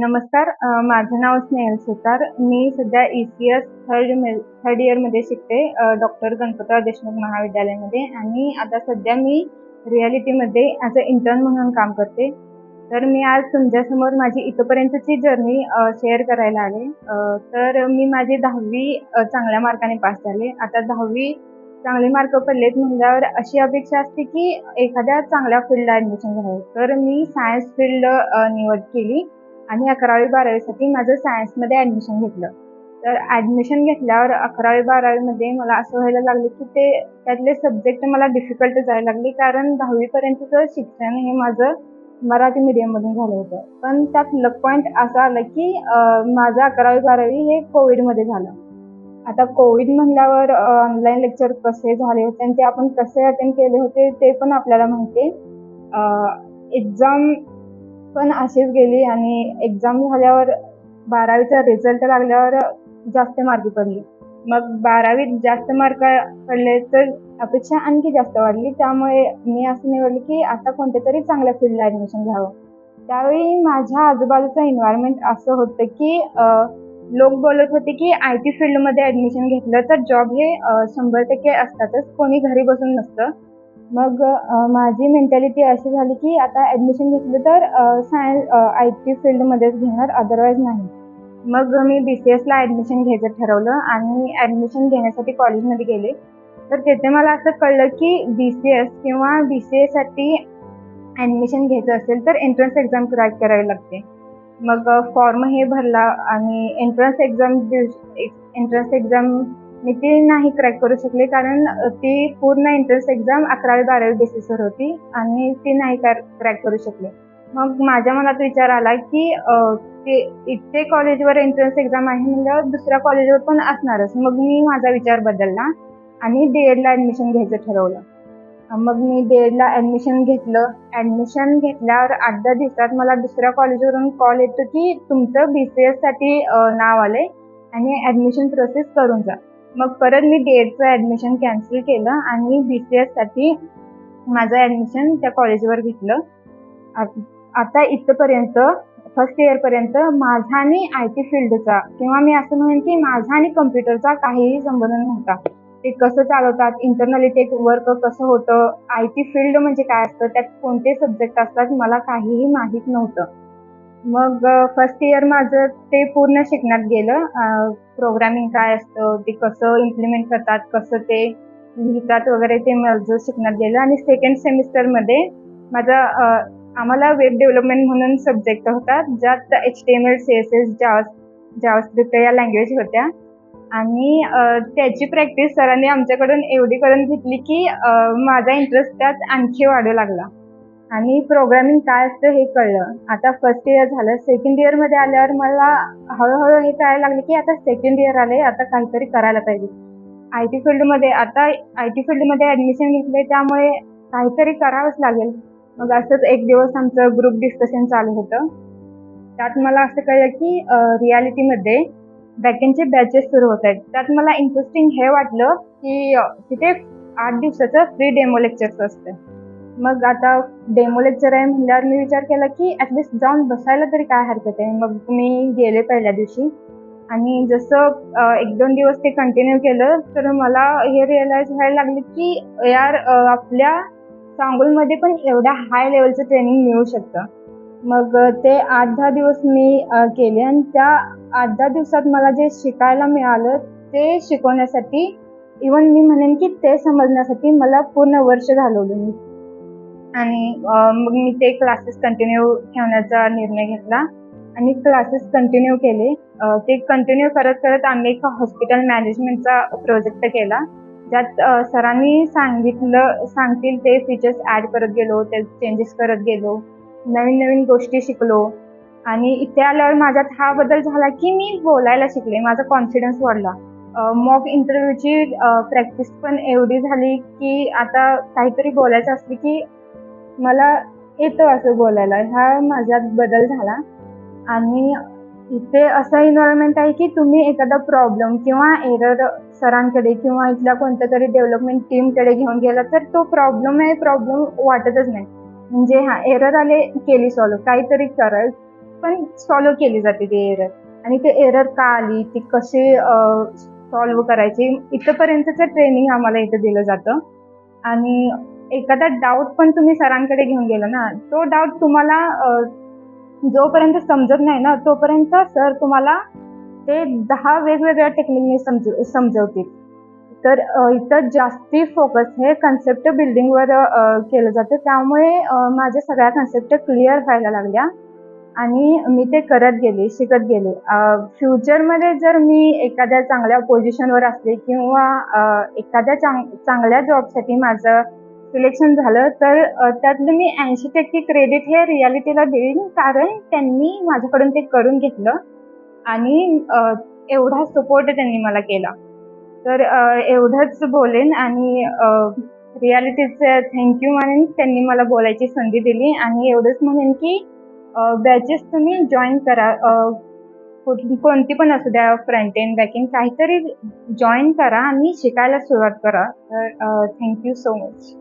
नमस्कार माझं नाव स्नेहल सुतार. मी सध्या ई सी एस थर्ड मे थर्ड इयरमध्ये शिकते डॉक्टर गणपतराव देशमुख महाविद्यालयामध्ये. आणि आता सध्या मी रियालिटीमध्ये ॲज अ इंटर्न म्हणून काम करते. तर मी आज तुमच्यासमोर माझी इथंपर्यंतची जर्नी शेअर करायला आले. तर मी माझी दहावी चांगल्या मार्काने पास झाले. आता दहावी चांगले मार्क पडलेत म्हणल्यावर अशी अपेक्षा असते की एखाद्या चांगल्या फील्डला ॲडमिशन घ्यावं. तर मी सायन्स फील्ड निवड केली. आणि अकरावी बारावीसाठी माझं सायन्समध्ये ॲडमिशन घेतलं. तर ॲडमिशन घेतल्यावर अकरावी बारावीमध्ये मला असं व्हायला लागलं की ते त्यातले सब्जेक्ट मला डिफिकल्ट जायला लागले. कारण दहावीपर्यंतचं शिक्षण हे माझं मराठी मीडियममधून झालं होतं. पण त्यात लक पॉईंट असा आला की माझं अकरावी बारावी हे कोविडमध्ये झालं. आता कोविड म्हणल्यावर ऑनलाईन लेक्चर कसे झाले होते आणि ते आपण कसे अटेंड केले होते ते पण आपल्याला माहिती एक्झाम पण अशीच गेली आणि एक्झाम झाल्यावर बारावीचा रिझल्ट लागल्यावर जास्त मार्क पडले. मग बारावीत जास्त मार्क पडले तर अपेक्षा आणखी जास्त वाढली. त्यामुळे मी असं निवडलं की आता कोणत्या तरी चांगल्या फील्डला ॲडमिशन घ्यावं. त्यावेळी माझ्या आजूबाजूचं एन्व्हायरमेंट असं होतं की लोक बोलत होते की आय टी फील्डमध्ये ॲडमिशन घेतलं तर जॉब हे शंभर टक्के असतातच. कोणी घरी बसून नसतं. मग माझी मेंटॅलिटी अशी झाली की आता ॲडमिशन घेतलं तर सायन्स आय टी फील्डमध्येच घेणार अदरवाईज नाही. मग मी बी सी एसला ॲडमिशन घ्यायचं ठरवलं आणि ॲडमिशन घेण्यासाठी कॉलेजमध्ये गेले. तर तिथे मला असं कळलं की बी सी एस किंवा बी सी एसाठी ॲडमिशन घ्यायचं असेल तर एंट्रन्स एक्झाम क्रॅक करावी लागते. मग फॉर्म हे भरला आणि एंट्रन्स एक्झाम एंट्रन्स एक्झाम मी ती नाही क्रॅक करू शकले कारण ती पूर्ण एंट्रन्स एक्झाम अकरावी बारावी बेसिसवर होती आणि ती नाही क्रॅक करू शकले. मग माझ्या मनात विचार आला की ते इथे कॉलेजवर एंट्रन्स एक्झाम आहे म्हणल्यावर दुसऱ्या कॉलेजवर पण असणारच. मग मी माझा विचार बदलला आणि डी एडला ॲडमिशन घ्यायचं ठरवलं. मग मी डी एडला ॲडमिशन घेतलं. ॲडमिशन घेतल्यावर आठ दहा दिवसात मला दुसऱ्या कॉलेजवरून कॉल येतो की तुमचं बी सी एससाठी नाव आलं आहे आणि ॲडमिशन प्रोसेस करून जा. मग परत मी डी एडचं ॲडमिशन कॅन्सल केलं आणि बी सी एससाठी माझं ॲडमिशन त्या कॉलेजवर घेतलं. आता इथंपर्यंत फर्स्ट इयरपर्यंत माझा आणि आय टी फील्डचा किंवा मी असं म्हणेन की माझा आणि कम्प्युटरचा काहीही संबंध नव्हता. ते कसं चालवतात इंटरनली ते वर्क कसं होतं आय टी फील्ड म्हणजे काय असतं त्यात कोणते सब्जेक्ट असतात मला काहीही माहीत नव्हतं. मग फर्स्ट इयर माझं ते पूर्ण शिकण्यात गेलं. प्रोग्रामिंग काय असतं ते कसं इम्प्लिमेंट करतात कसं ते लिहितात वगैरे ते माझं शिकण्यात गेलं. आणि सेकंड सेमिस्टरमध्ये माझा आम्हाला वेब डेव्हलपमेंट म्हणून सब्जेक्ट होता ज्यात H T M L C S S Java JavaScript या लँग्वेज होत्या. आणि त्याची प्रॅक्टिस सरांनी आमच्याकडून एवढी करून घेतली की माझा इंटरेस्ट त्यात आणखी वाढू लागला. आणि प्रोग्रामिंग काय असतं हे कळलं. आता फर्स्ट इयर झालं. सेकंड इयरमध्ये आल्यावर मला हळूहळू हे कळायला लागले की आता सेकंड इयर आले आता काहीतरी करायला पाहिजे. आय टी फील्डमध्ये आता आय टी फील्डमध्ये ॲडमिशन घेतले त्यामुळे काहीतरी करावंच लागेल. मग असंच एक दिवस आमचं ग्रुप डिस्कशन चालू होतं. त्यात मला असं कळलं की रियालिटीमध्ये बॅकेंडचे बॅचेस सुरू होत आहेत. त्यात मला इंटरेस्टिंग हे वाटलं की तिथे आठ दिवसाचं फ्री डेमो लेक्चर्स असतं. मग आता डेमो लेक्चर आहे म्हणल्यावर मी विचार केला की ॲटलिस्ट जाऊन बसायला तरी काय हरकत आहे? मग मी गेले पहिल्या दिवशी आणि जसं एक दोन दिवस ते कंटिन्यू केलं तर मला हे रिअलाईज व्हायला लागलं की यार आपल्या सांगोलमध्ये पण एवढ्या हाय लेवलचं ट्रेनिंग मिळू शकतं. मग ते आठ दहा दिवस मी केले आणि त्या आठ दहा दिवसात मला जे शिकायला मिळालं ते शिकवण्यासाठी इवन मी म्हणेन की ते समजण्यासाठी मला पूर्ण वर्ष घालवलं मी. आणि मग मी ते क्लासेस कंटिन्यू ठेवण्याचा निर्णय घेतला. आणि क्लासेस कंटिन्यू केले. ते कंटिन्यू करत करत आम्ही एक हॉस्पिटल मॅनेजमेंटचा प्रोजेक्ट केला. ज्यात सरांनी सांगितलं सांगतील ते फीचर्स ॲड करत गेलो ते चेंजेस करत गेलो. नवीन नवीन गोष्टी शिकलो. आणि इथे आल्यावर माझ्यात हा बदल झाला की मी बोलायला शिकले. माझा कॉन्फिडन्स वाढला. मॉक इंटरव्ह्यूची प्रॅक्टिस पण एवढी झाली की आता काहीतरी बोलायचं असली की मला येतं असं बोलायला. हा माझ्यात बदल झाला. आणि इथे असं इन्व्हायरमेंट आहे की तुम्ही एखादा प्रॉब्लेम किंवा एरर सरांकडे किंवा इथल्या कोणत्या तरी डेव्हलपमेंट टीमकडे घेऊन गेला तर तो प्रॉब्लेम आहे प्रॉब्लेम वाटतच नाही. म्हणजे हा एरर आले केली सॉल्व काहीतरी करा पण सॉल्व केली जाते ती एरर आणि ते एरर का आली ती कशी सॉल्व करायची इथंपर्यंतचं ट्रेनिंग आम्हाला इथं दिलं जातं. आणि एखादा डाऊट पण तुम्ही सरांकडे घेऊन गेला ना तो डाऊट तुम्हाला जोपर्यंत समजत नाही ना तोपर्यंत सर तुम्हाला ते दहा वेगवेगळ्या टेक्निकने समज समजवतील. तर इतर जास्ती फोकस हे कन्सेप्ट बिल्डिंगवर केलं जातं. त्यामुळे माझ्या सगळ्या कन्सेप्ट क्लिअर व्हायला लागल्या आणि मी ते करत गेले शिकत गेले. फ्युचरमध्ये जर मी एखाद्या चांगल्या पोझिशनवर असले किंवा एखाद्या चांग चांगल्या जॉबसाठी माझं सिलेक्शन झालं तर त्यातलं मी ऐंशी टक्के क्रेडिट हे रियालिटीला देईन कारण त्यांनी माझ्याकडून ते करून घेतलं आणि एवढा सपोर्ट त्यांनी मला केला. तर एवढंच बोलेन आणि रियालिटीचं थँक्यू म्हणेन त्यांनी मला बोलायची संधी दिली आणि एवढंच म्हणेन की बॅचेस तुम्ही जॉईन करा कोणती पण असू द्या फ्रंट एंड बॅक एंड काहीतरी जॉईन करा आणि शिकायला सुरुवात करा. तर थँक्यू सो मच